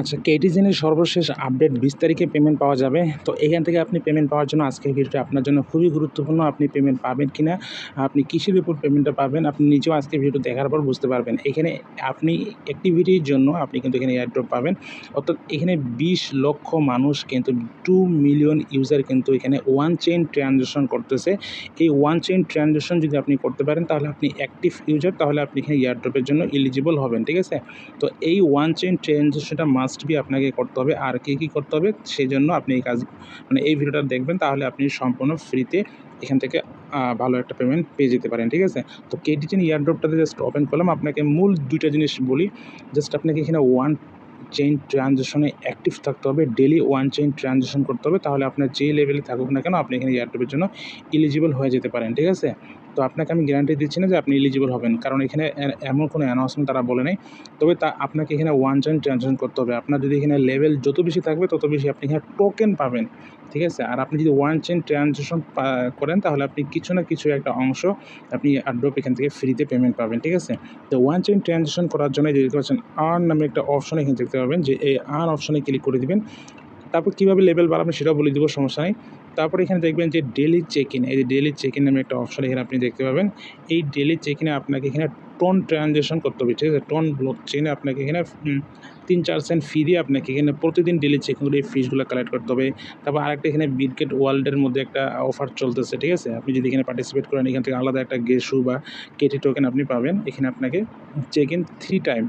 আচ্ছা কেটিজেনের সর্বশেষ আপডেট বিশ তারিখে পেমেন্ট পাওয়া যাবে। তো এখান থেকে আপনি পেমেন্ট পাওয়ার জন্য আজকের ভিডিওটা আপনার জন্য খুবই গুরুত্বপূর্ণ। আপনি পেমেন্ট পাবেন কি না আপনি কিসের উপর পেমেন্টটা পাবেন, আপনি নিজেও আজকের ভিডিও দেখার পর বুঝতে পারবেন। এখানে আপনি অ্যাক্টিভিটির জন্য আপনি কিন্তু এখানে এয়ারড্রপ পাবেন। অর্থাৎ এখানে বিশ লক্ষ মানুষ কিন্তু টু মিলিয়ন ইউজার কিন্তু এখানে ওয়ান চেইন ট্রানজ্যাকশন করতেছে। এই ওয়ান চেইন ট্রানজ্যাকশন যদি আপনি করতে পারেন, তাহলে আপনি অ্যাক্টিভ ইউজার তাহলে আপনি এখানে এয়ারড্রপের জন্য এলিজিবল হবেন, ঠিক আছে? তো এই ওয়ান চেইন ট্রানজ্যাকশনটা মাস্ট বি আপনাকে করতে হবে, আর কী কী করতে হবে সেই জন্য আপনি এই কাজ মানে এই ভিডিওটা দেখবেন তাহলে আপনি সম্পূর্ণ ফ্রিতে এখান থেকে ভালো একটা পেমেন্ট পেয়ে যেতে পারেন, ঠিক আছে? তো কেডিটেন ইয়ারড্রপটাতে জাস্ট ওপেন করলাম, আপনাকে মূল দুইটা জিনিস বলি জাস্ট আপনাকে এখানে ওয়ান চেইন ট্রানজ্যাকশনে অ্যাক্টিভ থাকতে হবে ডেলি ওয়ান চেইন ট্রানজ্যাকশন করতে হবে, তাহলে আপনার যে লেভেলে থাকুক না কেন, আপনি এখানে এয়ারড্রপের জন্য এলিজিবল হয়ে যেতে পারেন, ঠিক আছে? তো আপনাকে আমি গ্যারান্টি দিচ্ছি না যে আপনি এলিজিবল হবেন। কারণ এখানে এমন কোনো অ্যানাউন্সমেন্ট তারা বলে নেই। তবে তা, আপনাকে এখানে ওয়ান টাইম ট্রানজাকশন করতে হবে। আপনার যদি এখানে লেভেল যত বেশি থাকবে, তত বেশি আপনি এখানে টোকেন পাবেন। ঠিক আছে? আর আপনি যদি ওয়ান চেন ট্রানজ্যাকশন করেন, তাহলে আপনি কিছু না কিছু একটা অংশ আপনি আড্রপ এখান থেকে ফ্রিতে পেমেন্ট পাবেন। ঠিক আছে? তো ওয়ান চেন ট্রানজ্যাকশন করার জন্য দেখতে পাচ্ছেন আর্ন নামে একটা অপশন এখানে দেখতে পাবেন যে এই আর্ন অপশনে ক্লিক করে দিবেন। তারপর কীভাবে লেভেল বাড়াবেন সেটাও বলে দেবো, সমস্যা নেই। তারপর এখানে দেখবেন যে ডেলি চেক ইন এই যে ডেলি চেক ইন নামে একটা অপশন এখানে আপনি দেখতে পাবেন। এই ডেলি চেক ইনে আপনাকে এখানে টোন ট্রানজ্যাকশন করতে হবে, ঠিক আছে? টোন ব্লক চেনে আপনাকে এখানে তিন চার সেন্ট ফি দিয়ে আপনাকে এখানে প্রতিদিন ডেলি চেক করে এই ফিসগুলো কালেক্ট করতে হবে। তারপর আরেকটা এখানে বিটগেট ওয়ার্ল্ডের মধ্যে একটা অফার চলতেছে, ঠিক আছে? আপনি যদি এখানে পার্টিসিপেট করেন, এখান থেকে আলাদা একটা গেসু বা কেটি টোকেন আপনি পাবেন। এখানে আপনাকে চেক ইন থ্রি টাইম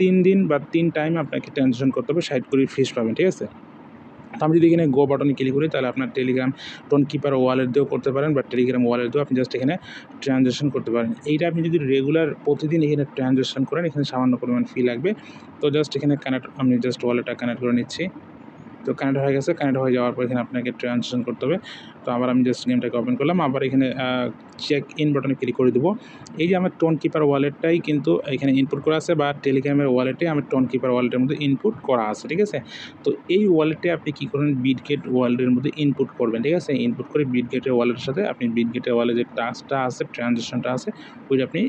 তিন দিন বা তিন টাইম আপনাকে ট্রানজ্যাকশন করতে হবে সাইড করে ফিস পাবেন, ঠিক আছে? তো আমি যদি এখানে গো বাটনে ক্লিক করি, তাহলে আপনার টেলিগ্রাম টোন কিপার ওয়ালেট দিয়েও করতে পারেন বা টেলিগ্রাম ওয়ালেট দিয়েও আপনি জাস্ট এখানে ট্রানজ্যাকশন করতে পারেন। এইটা আপনি যদি রেগুলার প্রতিদিন এখানে ট্রানজ্যাকশন করেন, এখানে সামান্য পরিমাণ ফি লাগবে। তো জাস্ট এখানে কানেক্ট আমি জাস্ট ওয়ালেটটা কানেক্ট করে নিচ্ছি। তো কানেক্ট হয়ে গেছে কানেক্ট হয়ে যাওয়ার পর এখানে আপনাকে ট্রানজ্যাকশন করতে হবে। তো আবার আমি জাস্ট গেমটাকে ওপেন করলাম, আবার এখানে চেক ইন বাটনে ক্লিক করে দেবো। এই যে আমার টোন কিপার ওয়ালেটটাই কিন্তু এখানে ইনপুট করা আছে বা টেলিগ্রামের ওয়ালেটে আমার টোন কিপার ওয়ালেটের মধ্যে ইনপুট করা আছে, ঠিক আছে? তো এই ওয়ালেটে আপনি কী করবেন বিটগেট ওয়ালেটের মধ্যে ইনপুট করবেন, ঠিক আছে? ইনপুট করে বিটগেটের ওয়ালেটের সাথে আপনি বিটগেটের ওয়ালেট যে টাস্কটা আছে ট্রানজ্যাকশনটা আছে, ওইটা আপনি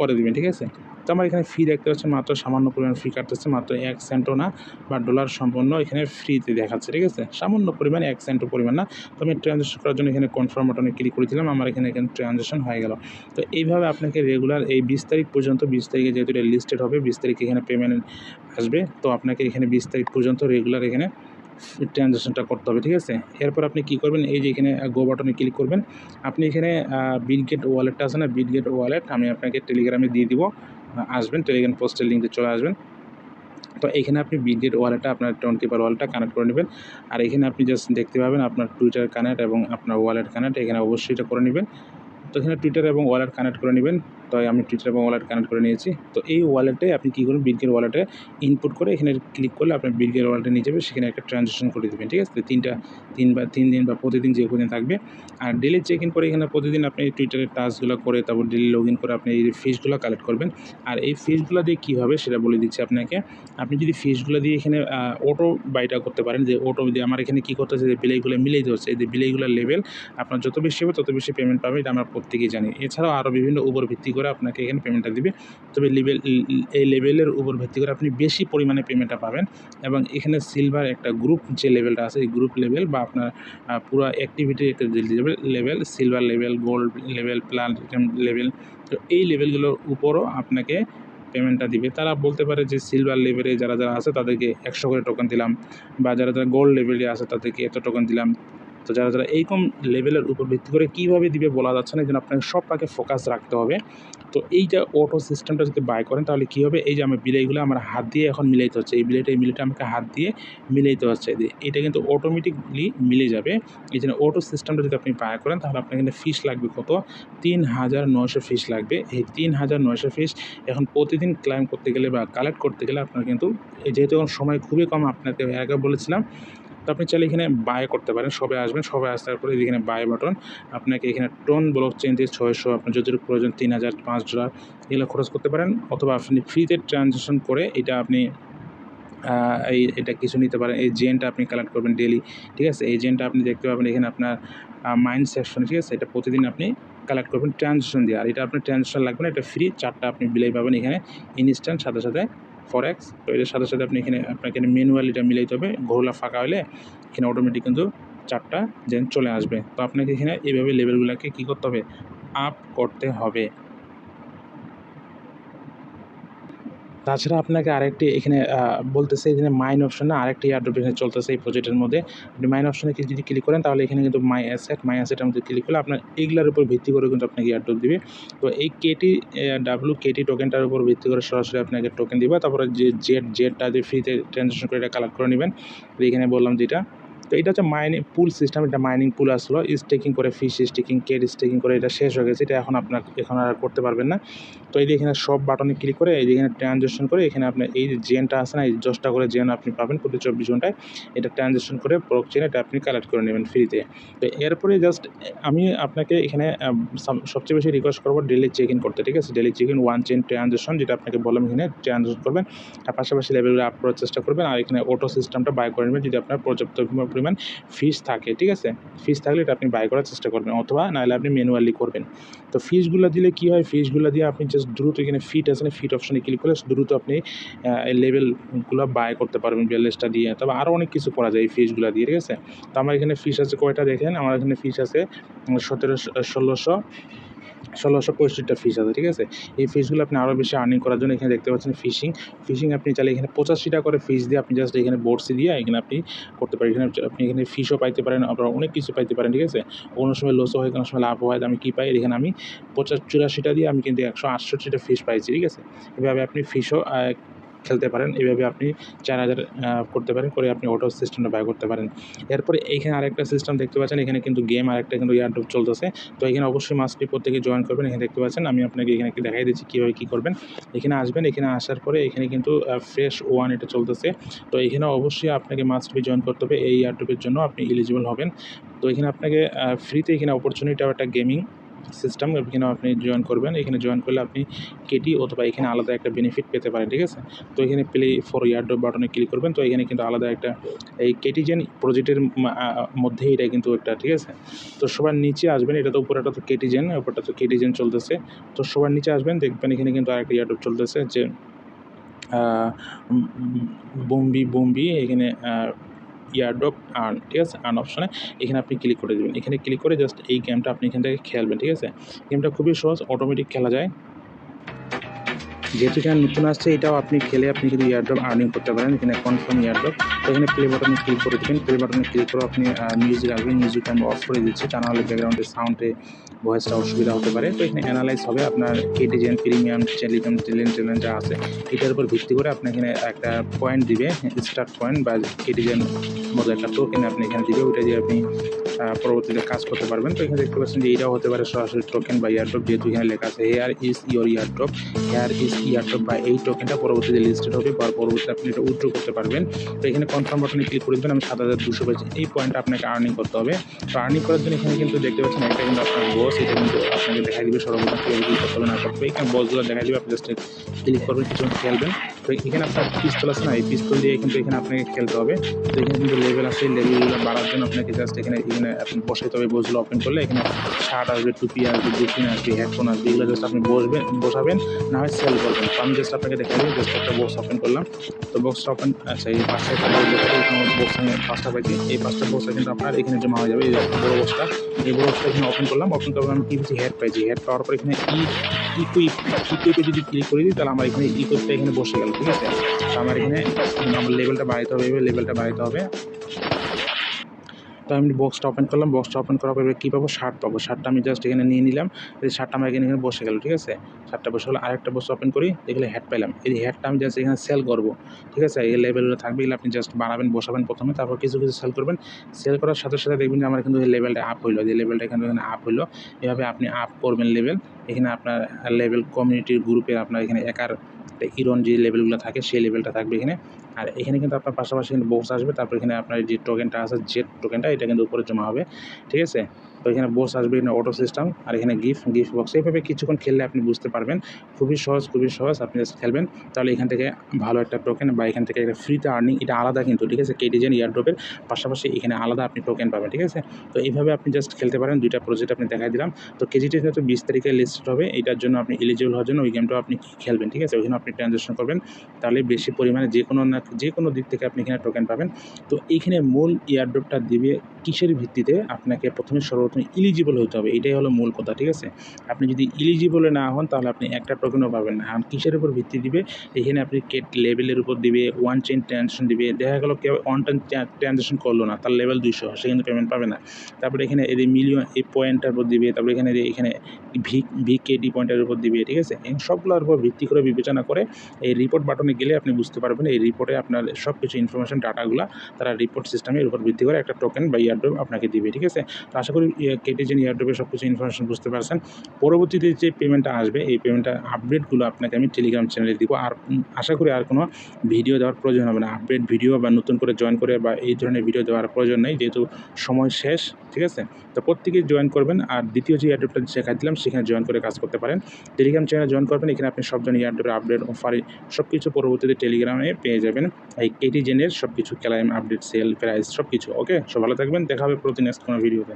করে দেবেন, ঠিক আছে? তো আমার এখানে ফি দেখতে পাচ্ছেন, মাত্র সামান্য পরিমাণ ফি কাটতেছে, মাত্র এক সেন্টও না, বা ডলার সম্পন্ন এখানে ফ্রিতে দেখাচ্ছে, ঠিক আছে? সামান্য পরিমাণ এক সেন্টও পরিমাণ না। তো আমি ট্রানজ্যাকশন করার জন্য এখানে কনফার্ম বাটনে ক্লিক করেছিলাম, আমার এখানে এখানে ট্রানজ্যাকশন হয়ে গেল। তো এইভাবে আপনাকে রেগুলার এই বিশ তারিখ পর্যন্ত, বিশ তারিখে যেহেতু এটা লিস্টেড হবে, বিশ তারিখ এখানে পেমেন্ট আসবে, তো আপনাকে এখানে বিশ তারিখ পর্যন্ত রেগুলার এখানে ট্রানজ্যাকশনটা করতে হবে, ঠিক আছে? এরপর আপনি কী করবেন? এই যে এখানে গো বাটনে ক্লিক করবেন। আপনি এখানে বিটগেট ওয়ালেটটা আছে না? বিটগেট ওয়ালেট আমি আপনাকে টেলিগ্রামে দিয়ে দিব। আসবেন টেলিগ্রাম পোস্টের লিঙ্কে চলে আসবেন। তো এখানে আপনি বিটগেট ওয়ালেটটা আপনার টোন কিপার ওয়ালেটটা কানেক্ট করে নেবেন। আর এখানে আপনি জাস্ট দেখতে পাবেন আপনার টুইটার কানেক্ট এবং আপনার ওয়ালেট কানেক্ট এখানে অবশ্যই এটা করে নেবেন। তো এখানে টুইটার এবং ওয়ালেট কানেক্ট করে নেবেন। তো আমি টুইটার এবং ওয়ালেট কানেক্ট করে নিয়েছি। তো এই ওয়ালেটে আপনি কী করবেন বিটগেট ওয়ালেটে ইনপুট করে এখানে ক্লিক করলে আপনার বিটগেট ওয়ালেটে নিয়ে যাবে, সেখানে একটা ট্রানজ্যাকশন করে দেবেন, ঠিক আছে? তিনটা, তিন বা, তিন দিন বা প্রতিদিন যে কোনো থাকবে। আর ডেলি চেক ইন করে এখানে প্রতিদিন আপনি টুইটারের টাস্কগুলো করে, তারপর ডেলি লগ ইন করে আপনি এই ফিসগুলো কালেক্ট করবেন। আর এই ফিসগুলো দিয়ে কী হবে সেটা বলে দিচ্ছি আপনাকে। আপনি যদি ফিসগুলো দিয়ে এখানে অটো বাইটা করতে পারেন, যে অটো দিয়ে আমার এখানে কী করতেছে, যে বিলেইগুলো মিলেই হচ্ছে এই যে বিলেইগুলোর লেভেল আপনার যত বেশি হবে তত বেশি পেমেন্ট পাবে, এটা আমরা প্রত্যেকেই জানি। এছাড়াও আরও বিভিন্ন উপর ভিত্তি করে আপনাকে এখানে পেমেন্টটা দিবে। তবে লেভেল এই লেভেলের উপর ভিত্তি করে আপনি বেশি পরিমাণে পেমেন্টটা পাবেন এবং এখানে সিলভার একটা গ্রুপ যে লেভেলটা আছে, এই গ্রুপ লেভেল বা আপনার পুরো অ্যাক্টিভিটির একটা level silver level gold level platinum level তো এই লেভেলগুলোর উপরও আপনাকে পেমেন্টটা দিবে। তারা বলতে পারে যে সিলভার লেভেলে যারা যারা আছে তাদেরকে একশো করে টোকেন দিলাম বা যারা যারা গোল্ড লেভেলে আছে তাদেরকে এত টোকেন দিলাম। তো যারা যারা এইরকম লেভেলের উপর ভিত্তি করে কীভাবে দিবে বলা যাচ্ছে না জন্য আপনাকে সব পাকে ফোকাস রাখতে হবে। তো এই যে অটো সিস্টেমটা যদি বাই করেন, তাহলে কী হবে? এই যে আমার বিলাইগুলো আমার হাত দিয়ে এখন মিলাইতে হচ্ছে। এই বিলাইটা এই মিলাইটা আমাকে হাত দিয়ে মিলাইতে হচ্ছে। এটা কিন্তু অটোমেটিকলি মিলে যাবে। এই জন্য অটো সিস্টেমটা যদি আপনি বাই করেন, তাহলে আপনার কিন্তু ফিস লাগবে কত? তিন হাজার নয়শো ফিস লাগবে। এই তিন হাজার নয়শো ফিস এখন প্রতিদিন ক্লাইম করতে গেলে বা কালেক্ট করতে গেলে আপনার কিন্তু, যেহেতু এখন সময় খুবই কম আপনাকে আগে বলেছিলাম তো আপনি চাইলে এখানে বাই করতে পারেন সবাই আসবেন সবাই আসার পরে এখানে বাই বাটন আপনাকে এখানে টোন ব্লক চেন দিয়ে ছয়শো, আপনার যতটুকু প্রয়োজন তিন হাজার, পাঁচ ডলার এগুলো খরচ করতে পারেন, অথবা আপনি ফ্রিতে ট্রানজ্যাকশন করে এটা আপনি এই, এটা কিছু নিতে পারেন, এই জেনটা আপনি কালেক্ট করবেন ডেলি ঠিক আছে? এই জেনটা আপনি দেখতে পাবেন এখানে আপনার মাইন্ড সেকশন ঠিক আছে? এটা প্রতিদিন আপনি কালেক্ট করবেন ট্রানজ্যাকশন দিয়ে, আর এটা আপনার ট্রানজ্যাকশন লাগবে না, এটা ফ্রি চারটা আপনি বিলাই পাবেন এখানে ইনস্ট্যান্ট সাথে সাথে ফরেক্স তো এটার সাথে সাথে আপনি এখানে আপনাকে ম্যানুয়ালি এটা মিলাইতে হবে। ঘোরলা ফাঁকা হলে এখানে অটোমেটিক কিন্তু চারটা জেন চলে আসবে। তো আপনাকে এখানে এইভাবে লেভেলগুলোকে কী করতে হবে? আপ করতে হবে। তাছাড়া আপনাকে আরেকটি এখানে বলতেছে এখানে মাইন অপশনে আরেকটি এয়ারড্রপ এখানে চলতেছে এই প্রজেক্টের মধ্যে। আপনি মাইন অপশনে যদি ক্লিক করেন, তাহলে এখানে কিন্তু মাই অ্যাসেট মাই অ্যাসেটের মধ্যে ক্লিক করলে আপনার এইগুলোর উপর ভিত্তি করে কিন্তু আপনাকে এয়ারড্রপ দিবে। তো এই কেটি ডাব্লু কেটি টোকেনটার উপর ভিত্তি করে সরাসরি আপনাকে টোকেন দিবে। তারপরে যে জেড জেডটা যে ফ্রিতে ট্রানজাকশন করে এটা কালেক্ট করে নেবেন। এখানে বললাম যেটা। তো এটা হচ্ছে মাইনিং পুল সিস্টেম এটা মাইনিং পুল আসলো। স্টেকিং করে ফিশ স্টেকিং কেড স্টেকিং করে এটা শেষ হয়ে গেছে। এটা এখন আপনার, এখন আর করতে পারবেন না। তো এই এখানে সব বাটনে ক্লিক করে, এই এখানে ট্রানজ্যাকশন করে, এখানে আপনার এই যে জেনটা আছে না, এই দশটা করে জেন আপনি পাবেন প্রতি চব্বিশ ঘন্টায়। এটা ট্রানজ্যাকশন করে ব্লক চেন এটা আপনি কালেক্ট করে নেবেন ফ্রিতে তো। এরপরে জাস্ট আমি আপনাকে এখানে সব- সবচেয়ে বেশি রিকোয়েস্ট করব ডেলি চেক ইন করতে, ঠিক আছে? Daily check in one chain transaction যেটা আপনাকে বললাম এখানে ট্রানজ্যাকশন করবেন। আর পাশাপাশি লেভেলগুলো আপ করার চেষ্টা করবেন। আর এখানে অটো সিস্টেমটা বাই করে নেবেন যদি আপনার পর্যাপ্ত পরিমাণ ফিস থাকে, ঠিক আছে? ফিস থাকলে এটা আপনি বাই করার চেষ্টা করবেন, অথবা নাহলে আপনি ম্যানুয়ালি করবেন। তো ফিসগুলো দিলে কী হয়? ফিসগুলো দিয়ে আপনি জাস্ট দ্রুত এখানে ফিট আছে না ফিট অপশানে ক্লিক করলে দ্রুত আপনি লেভেলগুলো বাই করতে পারবেন ব্যালেন্সটা দিয়ে। তবে আরও অনেক কিছু করা যায় এই ফিসগুলো দিয়ে, ঠিক আছে? তো আমার এখানে ফিস আছে কয়টা দেখেন? আমার এখানে ফিস আছে সতেরো ষোলোশো ষোলোশো পঁয়ষট্টিটা ফিস আছে, ঠিক আছে? এই ফিসগুলো আপনি আরও বেশি আর্নিং করার জন্য এখানে দেখতে পাচ্ছেন ফিশিং ফিশিং আপনি চাইলে এখানে পঁচাশিটা করে ফিস দিয়ে আপনি জাস্ট এখানে বোর্ডসি দিয়ে এখানে আপনি করতে পারেন। এখানে আপনি এখানে ফিশও পাইতে পারেন, আপনার অনেক কিছু পাইতে পারেন, ঠিক আছে? কোনো সময় লসও হয়, কোনো সময় লাভ হয়, আমি কী পাই? এখানে আমি পঁচাশ চুরাশিটা দিয়ে আমি কিন্তু একশো আটষট্টিটা ফিস পাইছি, ঠিক আছে? এভাবে আপনি ফিশও খেলতে পারেন। এইভাবে আপনি চার হাজার করতে পারেন। করে আপনি অটো সিস্টেমটা বাই করতে পারেন। এরপরে এইখানে আরেকটা সিস্টেম দেখতে পাচ্ছেন। এখানে কিন্তু গেম আরেকটা কিন্তু এয়ারড্রপ চলতেছে। তো এখানে অবশ্যই মাস্টলি প্রত্যেকে জয়েন করবেন। এখানে দেখতে পাচ্ছেন, আমি আপনাকে এখানে দেখাই দিচ্ছি কীভাবে কী করবেন। এখানে আসবেন। এখানে আসার পরে এখানে কিন্তু ফ্রেশ ওয়ান এটা চলতেছে। তো এখানে অবশ্যই আপনাকে মাস্ট বি জয়েন করতে হবে। এই এয়ারড্রপের জন্য আপনি এলিজিবল হবেন। তো এখানে আপনাকে ফ্রিতে এখানে অপরচুনিটি একটা গেমিং সিস্টেম এখানে আপনি জয়েন করবেন? এখানে জয়েন করলে আপনি কেটি অথবা এখানে আলাদা একটা বেনিফিট পেতে পারেন, ঠিক আছে? তো এখানে প্লে ফর ইয়ারড্রপ বাটনে ক্লিক করবেন। তো এখানে কিন্তু আলাদা একটা এই কেটিজেন প্রজেক্টের মধ্যেই এটা কিন্তু একটা, ঠিক আছে? তো সবার নিচে আসবেন, এটা তো উপরেটা তো কেটিজেন উপরটা তো কেটিজেন চলতেছে। তো সবার নিচে আসবেন, দেখবেন এখানে কিন্তু আরেকটা ইয়ারড্রপ চলতেছে যে বোম্বি বোম্বি, এখানে ইয়ারড্রপ আর্ন ঠিক আছে? আর্ন অপশানে এখানে আপনি ক্লিক করে দেবেন। এখানে ক্লিক করে জাস্ট এই গেমটা আপনি এখান থেকে খেলবেন, ঠিক আছে? গেমটা খুবই সহজ অটোমেটিক খেলা যায়। যেহেতু এখানে নতুন আসছে, এটাও আপনি খেলে আপনি কিন্তু ইয়ারড্রপ আর্নিং করতে পারেন। এখানে কনফার্ম ইয়ারড্রপ তো এখানে প্লে বাটনে ক্লিক করে দেবেন। প্লে বাটনে ক্লিক করে আপনি মিউজিক আসবেন মিউজিক আমি অফ করে দিচ্ছি। তা নাহলে ব্যাকগ্রাউন্ডের সাউন্ডে ভয়েসটা অসুবিধা হতে পারে। তো এখানে অ্যানালাইজ হবে আপনার কেটিজেন প্রিমিয়াম টেলিগ্রাম টেলেন যা আছে। এটার উপর ভিত্তি করে আপনি এখানে একটা পয়েন্ট দিবে স্টার্ট পয়েন্ট বা কেটিজেন মতো একটা টোকেন আপনি এখানে দিবে। ওইটা দিয়ে আপনি পরবর্তীতে কাজ করতে পারবেন। তো এখানে দেখতে পাচ্ছেন যে এইটাও হতে পারে সরাসরি টোকেন বা ইয়ারড্রপ যেহেতু এখানে লেখা আছে here is your airdrop here is airdrop বা এই টোকেনটা পরবর্তীতে লিস্টেড হবে বা পরবর্তীতে আপনি এটা উইথড্র করতে পারবেন। তো এখানে কনফার্ম বাটনে ক্লিক করে দেবেন, আমি সাত হাজার দুশো পেয়েছি। এই পয়েন্টটা আপনাকে আর্নিং করতে হবে। তো আর্নিং করার জন্য এখানে কিন্তু দেখতে পাচ্ছেন একটা কিন্তু আপনার বস এটা কিন্তু আপনাকে দেখা দিবে সর্বপ্রথম। কীভাবে করতে হবে না করতে হবে। এখানে বসগুলো দেখা দিবে, আপনি জাস্ট ক্লিক করবেন কিছুক্ষণ খেলবেন। তো এখানে আপনার পিস্তল আছে না, এই পিস্তল দিয়ে কিন্তু এখানে আপনাকে খেলতে হবে। তো এখানে কিন্তু লেভেল আছে লেভেলগুলো বাড়ার জন্য আপনাকে জাস্ট এখানে এখানে আপনি বসাইতে হবে বসগুলো ওপেন করলে এখানে শার্ট আসবে, টুপি আসবে দুপিন আসবে হেডফোন আসবে, এগুলো জাস্ট আপনি বসবেন বসাবেন, না হয় সেল করবেন। তো আমি জাস্ট আপনাকে দেখা দিই জাস্ট একটা বক্স ওপেন করলাম। তো বক্সটা ওপেন আচ্ছা এই পাঁচটা বক্স আমি পাঁচটা পাইছি। এই পাঁচটা বক্সটা কিন্তু আপনার এখানে জমা হয়ে যাবে, এই বড় বক্সটা এই বড় বক্সটা এখানে ওপেন করলাম ওপেন করার আমি কি হেড পাইছি। হেড পাওয়ার পর এখানে ই ইকুইপ ইকুইপে যদি ক্লিক করে দিই তাহলে আমার এখানে ইকুইপটা এখানে বসে গেল। ঠিক আছে? তো আমার এখানে আমার লেভেলটা বাড়াইতে হবে লেভেলটা বাড়াইতে হবে। তো আমি বক্সটা ওপেন করলাম বক্সটা ওপেন করার পর কী পাবো? শার্ট পাবো। শার্টটা আমি জাস্ট এখানে নিয়ে নিলাম, এই শার্টটা আমার এখানে এখানে বসে গেল, ঠিক আছে? শার্টটা বসে গেলো, আরেকটা বক্স ওপেন করি, দেখলে হ্যাড পেলাম এই হ্যাডটা আমি জাস্ট এখানে সেল করব, ঠিক আছে? এই লেভেলগুলো থাকবে, এগুলো আপনি জাস্ট বানাবেন, বসাবেন প্রথমে, তারপর কিছু কিছু সেল করবেন। সেল করার সাথে সাথে দেখবেন যে আমার কিন্তু এই লেভেলটা আপ হইল, যে লেভেলটা এখানে এখানে আপ হইল। এভাবে আপনি আপ করবেন লেভেল এখানে আপনার লেভেল কমিউনিটির গ্রুপের আপনার এখানে একার ইরন যে লেভেলগুলো থাকে, সেই লেভেলটা থাকবে এখানে। আর এখানে কিন্তু আপনার পাশাপাশি কিন্তু বক্স আসবে। তারপর এখানে আপনার যে টোকেনটা আছে জেট টোকেনটা এটা কিন্তু উপরে জমা হবে। ঠিক আছে? তো এখানে বোস আসবে, এখানে অটো সিস্টেম আর এখানে গিফট গিফট বক্স এইভাবে কিছুক্ষণ খেললে আপনি বুঝতে পারবেন। খুবই সহজ খুবই সহজ। আপনি জাস্ট খেলবেন। তাহলে এখান থেকে ভালো একটা টোকেন বা এখান থেকে একটা ফ্রিতে আর্নিং এটা আলাদা কিন্তু, ঠিক আছে? কেটিজেন ইয়ারড্রপের পাশাপাশি এখানে আলাদা আপনি টোকেন পাবেন, ঠিক আছে? তো এইভাবে আপনি জাস্ট খেলতে পারেন। দুইটা প্রজেক্ট আপনি দেখাই দিলাম। তো কেজিটি কিন্তু বিশ তারিখে লিস্ট হবে, এটার জন্য আপনি এলিজিবল হওয়ার জন্য ওই গেমটাও আপনি খেলবেন, ঠিক আছে? ওইখানে আপনি ট্রানজ্যাকশন করবেন। তাহলে বেশি পরিমাণে যে কোনো না, যে কোনো দিক থেকে আপনি এখানে টোকেন পাবেন। তো এইখানে মূল ইয়ারড্রপটা দিবে কিসের ভিত্তিতে? আপনাকে প্রথমে সর্বপ্রথম ইলিজিবল হতে হবে, এটাই হলো মূল কথা, ঠিক আছে? আপনি যদি ইলিজিবলে না হন, তাহলে আপনি একটা টোকেনও পাবেন না। আর কিসের উপর ভিত্তি দিবে? এখানে আপনি কেট লেভেলের উপর দিবে ওয়ান চেন ট্রানজেকশন দিবে, দেখা গেল কেউ ওয়ান টাইম ট্রানজেকশন করল না, তার লেভেল দুইশো, সে কিন্তু পেমেন্ট পাবে না। তারপরে এখানে এই মিলিয়ন এই পয়েন্টটার উপর দিবে, তারপরে এখানে এখানে ভি ভি কেডি পয়েন্টের উপর দিবে, ঠিক আছে? সবগুলোর উপর ভিত্তি করে বিবেচনা করে এই রিপোর্ট বাটনে গেলে আপনি বুঝতে পারবেন এই রিপোর্টে আপনার সব কিছু ইনফরমেশন ডাটাগুলো তারা রিপোর্ট সিস্টেমের উপর ভিত্তি করে একটা টোকেন বা ইয়ারড্রপ আপনাকে দিবে, ঠিক আছে? তো আশা করি কেটিজেন ইয়ারড্রপের সব কিছু ইনফরমেশন বুঝতে পারছেন। পরবর্তীতে যে পেমেন্টটা আসবে, এই পেমেন্টটা আপডেটগুলো আপনাকে আমি টেলিগ্রাম চ্যানেলে দিব। আর আশা করি আর কোনো ভিডিও দেওয়ার প্রয়োজন হবে না। আপডেট ভিডিও বা নতুন করে জয়েন করে বা এই ধরনের ভিডিও দেওয়ার প্রয়োজন নেই, যেহেতু সময় শেষ, ঠিক আছে? তো প্রত্যেকেই জয়েন করবেন। আর দ্বিতীয় যে ইয়ারড্রপটা শেখাই দিলাম, সেখানে জয়েন করে কাজ করতে পারেন। টেলিগ্রাম চ্যানেলে জয়েন করবেন, এখানে আপনি সব ধরনের ইয়ারড্রপের আপডেট অফারে সব কিছু পরবর্তীতে টেলিগ্রামে পেয়ে যাবেন। এই কেটিজেনের সব কিছু ক্লাইম আপডেট সেল প্রাইস সব কিছু ওকে সব ভালো থাকবেন, দেখা হবে প্রতি নেক্সট কোনো ভিডিওতে